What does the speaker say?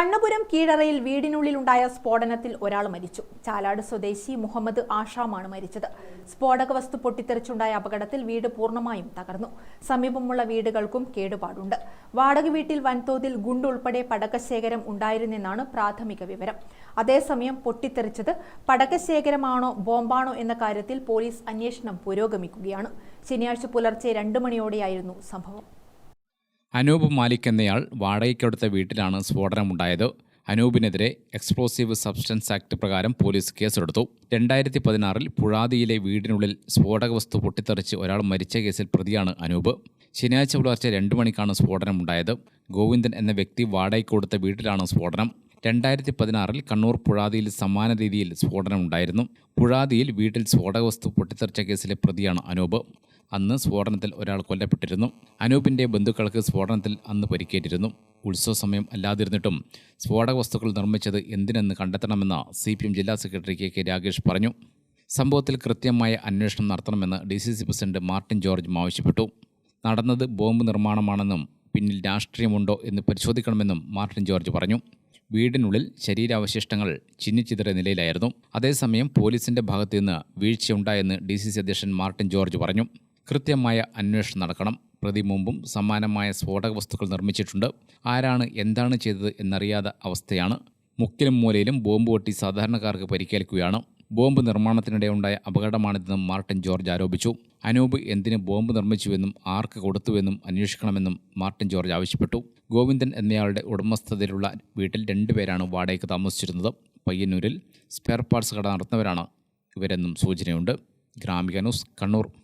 കണ്ണപുരം കീഴറയിൽ വീടിനുള്ളിലുണ്ടായ സ്ഫോടനത്തിൽ ഒരാൾ മരിച്ചു. ചാലാട് സ്വദേശി മുഹമ്മദ് ആഷാമാണ് മരിച്ചത്. സ്ഫോടക വസ്തു പൊട്ടിത്തെറിച്ചുണ്ടായ അപകടത്തിൽ വീട് പൂർണമായും തകർന്നു. സമീപമുള്ള വീടുകൾക്കും കേടുപാടുണ്ട്. വാടക വീട്ടിൽ വൻതോതിൽ ഗുണ്ടുൾപ്പെടെ പടക്കശേഖരം ഉണ്ടായിരുന്നെന്നാണ് പ്രാഥമിക വിവരം. അതേസമയം പൊട്ടിത്തെറിച്ചത് പടക്കശേഖരമാണോ ബോംബാണോ എന്ന കാര്യത്തിൽ പോലീസ് അന്വേഷണം പുരോഗമിക്കുകയാണ്. ശനിയാഴ്ച പുലർച്ചെ രണ്ട് മണിയോടെയായിരുന്നു സംഭവം. അനൂപ് മാലിക് എന്നയാൾ വാടകയ്ക്കെടുത്ത വീട്ടിലാണ് സ്ഫോടനമുണ്ടായത്. അനൂപിനെതിരെ എക്സ്പ്ലോസീവ് സബ്സ്റ്റൻസ് ആക്ട് പ്രകാരം പോലീസ് കേസെടുത്തു. രണ്ടായിരത്തി പതിനാറിൽ പുഴാതിയിലെ വീടിനുള്ളിൽ സ്ഫോടക വസ്തു പൊട്ടിത്തെറിച്ച് ഒരാൾ മരിച്ച കേസിൽ പ്രതിയാണ് അനൂപ്. ശനിയാഴ്ച പുലർച്ചെ രണ്ടു മണിക്കാണ് സ്ഫോടനമുണ്ടായത്. ഗോവിന്ദൻ എന്ന വ്യക്തി വാടകയ്ക്ക് കൊടുത്ത വീട്ടിലാണ് സ്ഫോടനം. രണ്ടായിരത്തി പതിനാറിൽ കണ്ണൂർ പുഴാതിയിൽ സമാന രീതിയിൽ സ്ഫോടനമുണ്ടായിരുന്നു. പുഴാതിയിൽ വീട്ടിൽ സ്ഫോടക വസ്തു പൊട്ടിത്തെറിച്ച കേസിലെ പ്രതിയാണ് അനൂപ്. അന്ന് സ്ഫോടനത്തിൽ ഒരാൾ കൊല്ലപ്പെട്ടിരുന്നു. അനൂപിന്റെ ബന്ധുക്കൾക്ക് സ്ഫോടനത്തിൽ അന്ന് പരിക്കേറ്റിരുന്നു. ഉത്സവ സമയം അല്ലാതിരുന്നിട്ടും സ്ഫോടക വസ്തുക്കൾ നിർമ്മിച്ചത് എന്തിനെന്ന് കണ്ടെത്തണമെന്ന് സി പി എം ജില്ലാ സെക്രട്ടറി കെ കെ രാഗേഷ് പറഞ്ഞു. സംഭവത്തിൽ കൃത്യമായ അന്വേഷണം നടത്തണമെന്ന് D C C president Martin George ആവശ്യപ്പെട്ടു. നടന്നത് ബോംബ് നിർമ്മാണമാണെന്നും പിന്നിൽ രാഷ്ട്രീയമുണ്ടോ എന്ന് പരിശോധിക്കണമെന്നും മാർട്ടിൻ ജോർജ് പറഞ്ഞു. വീടിനുള്ളിൽ ശരീരാവശിഷ്ടങ്ങൾ ചിന്നിച്ചിതറിയ നിലയിലായിരുന്നു. അതേസമയം പോലീസിന്റെ ഭാഗത്തുനിന്ന് വീഴ്ചയുണ്ടായെന്ന് ഡി സി സി അധ്യക്ഷൻ മാർട്ടിൻ ജോർജ് പറഞ്ഞു. കൃത്യമായ അന്വേഷണം നടക്കണം. പ്രതി മുമ്പും സമാനമായ സ്ഫോടക വസ്തുക്കൾ നിർമ്മിച്ചിട്ടുണ്ട്. ആരാണ് എന്താണ് ചെയ്തത് എന്നറിയാത്ത അവസ്ഥയാണ്. മുക്കിലും മൂലയിലും ബോംബ് പൊട്ടി സാധാരണക്കാർക്ക് പരിക്കേൽക്കുകയാണ്. ബോംബ് നിർമ്മാണത്തിനിടെ ഉണ്ടായ അപകടമാണിതെന്നും മാർട്ടിൻ ജോർജ് ആരോപിച്ചു. അനൂപ് എന്തിന് ബോംബ് നിർമ്മിച്ചുവെന്നും ആർക്ക് കൊടുത്തുവെന്നും അന്വേഷിക്കണമെന്നും മാർട്ടിൻ ജോർജ് ആവശ്യപ്പെട്ടു. ഗോവിന്ദൻ എന്നയാളുടെ ഉടമസ്ഥതയിലുള്ള വീട്ടിൽ രണ്ടുപേരാണ് വാടകയ്ക്ക് താമസിച്ചിരുന്നത്. പയ്യന്നൂരിൽ സ്പെയർ പാർട്സ് കട നടത്തുന്നവരാണ്. ഇവരെന്നും സൂചനയുണ്ട്. ഗ്രാമിക ന്യൂസ് കണ്ണൂർ.